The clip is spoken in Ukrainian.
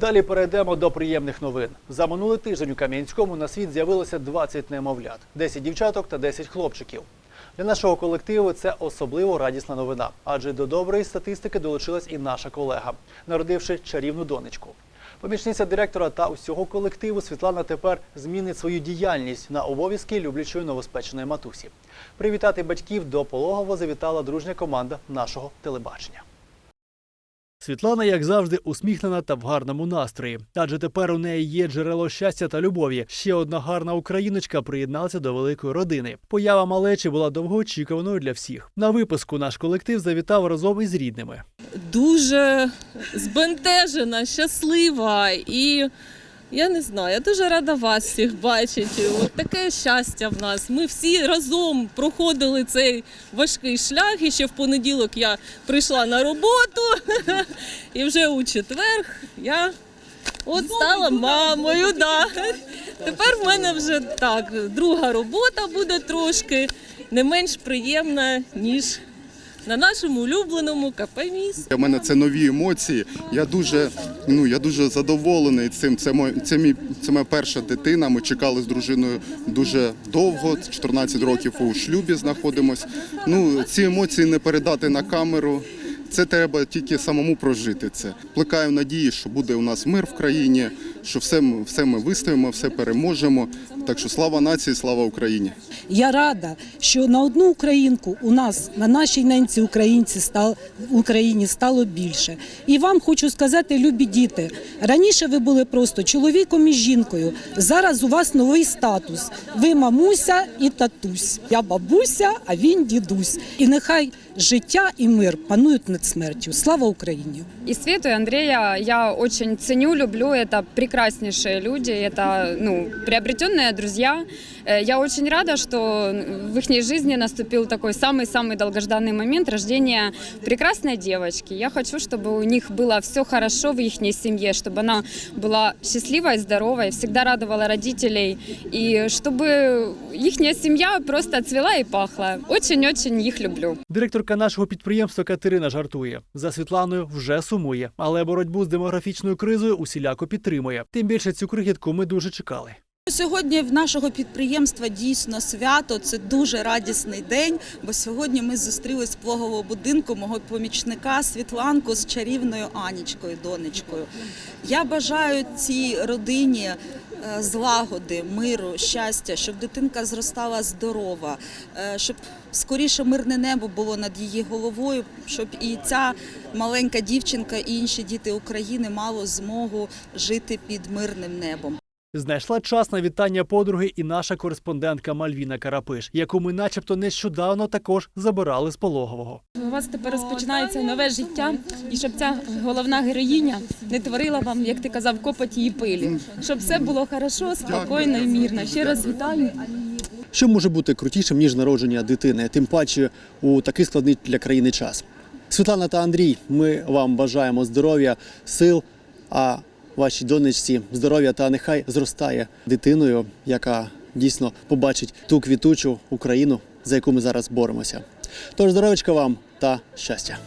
Далі перейдемо до приємних новин. За минулий тиждень у Кам'янському на світ з'явилося 20 немовлят, 10 дівчаток та 10 хлопчиків. Для нашого колективу це особливо радісна новина, адже до доброї статистики долучилась і наша колега, народивши чарівну донечку. Помічниця директора та усього колективу Світлана тепер змінить свою діяльність на обов'язки люблячої новоспеченої матусі. Привітати батьків до пологово завітала дружня команда нашого телебачення. Світлана, як завжди, усміхнена та в гарному настрої. Адже тепер у неї є джерело щастя та любові. Ще одна гарна україночка приєдналася до великої родини. Поява малечі була довгоочікуваною для всіх. На випуску наш колектив завітав разом із рідними. дуже збентежена, щаслива і. Я не знаю, я дуже рада вас всіх бачити. От таке щастя в нас. Ми всі разом проходили цей важкий шлях. І ще в понеділок я прийшла на роботу, і вже у четвер я от стала мамою. Да. Тепер в мене вже так, друга робота буде трошки не менш приємна, ніж на нашому улюбленому КП міст. Для мене це нові емоції. Я дуже, ну я дуже задоволений цим. Це мой, це мій це моя перша дитина. Ми чекали з дружиною дуже довго, 14 років у шлюбі знаходимось. Ну ці емоції не передати на камеру. Це треба тільки самому прожити це. Плекаю надії, що буде у нас мир в країні, що все, все ми вистоїмо, все переможемо. Так що слава нації, слава Україні. Я рада, що на одну українку у нас на нашій ненці українці стало Україні стало більше. І вам хочу сказати, любі діти, раніше ви були просто чоловіком і жінкою. Зараз у вас новий статус. Ви мамуся і татусь. Я бабуся, а він дідусь. І нехай життя і мир панують над смертю. Слава Україні! И Свету, и Андрея я очень ценю, люблю. Это прекраснейшие люди, это ну, приобретенные друзья. Э, Я очень рада, что в их жизни наступил такой самый-самый долгожданный момент рождения прекрасной девочки. Я хочу, чтобы у них было все хорошо в их семье, чтобы она была счастливой, здоровой, всегда радовала родителей, и чтобы их семья просто цвела и пахла. Очень-очень их люблю. Директорка нашого підприємства Катерина жартує. За Світланою вже сумує, але боротьбу з демографічною кризою усіляко підтримує. Тим більше цю крихітку ми дуже чекали. Сьогодні в нашого підприємства дійсно свято. Це дуже радісний день. Бо сьогодні ми зустрілись з пологового будинку мого помічника Світланку з чарівною Анічкою, донечкою. Я бажаю цій родині злагоди, миру, щастя, щоб дитинка зростала здорова, е, щоб скоріше мирне небо було над її головою, щоб і ця маленька дівчинка, і інші діти України мали змогу жити під мирним небом. Знайшла час на вітання подруги і наша кореспондентка Мальвіна Карапиш, яку ми, начебто, нещодавно також забирали з пологового. У вас тепер розпочинається нове життя, і щоб ця головна героїня не творила вам, як ти казав, копоті і пилі. Щоб все було хорошо, спокійно і мирно. Ще раз вітаю. Що може бути крутішим, ніж народження дитини, тим паче у такий складний для країни час. Світлана та Андрій, ми вам бажаємо здоров'я, сил, а вашій донечці здоров'я та нехай зростає дитиною, яка дійсно побачить ту квітучу Україну, за яку ми зараз боремося. Тож здоров'ячка вам та щастя!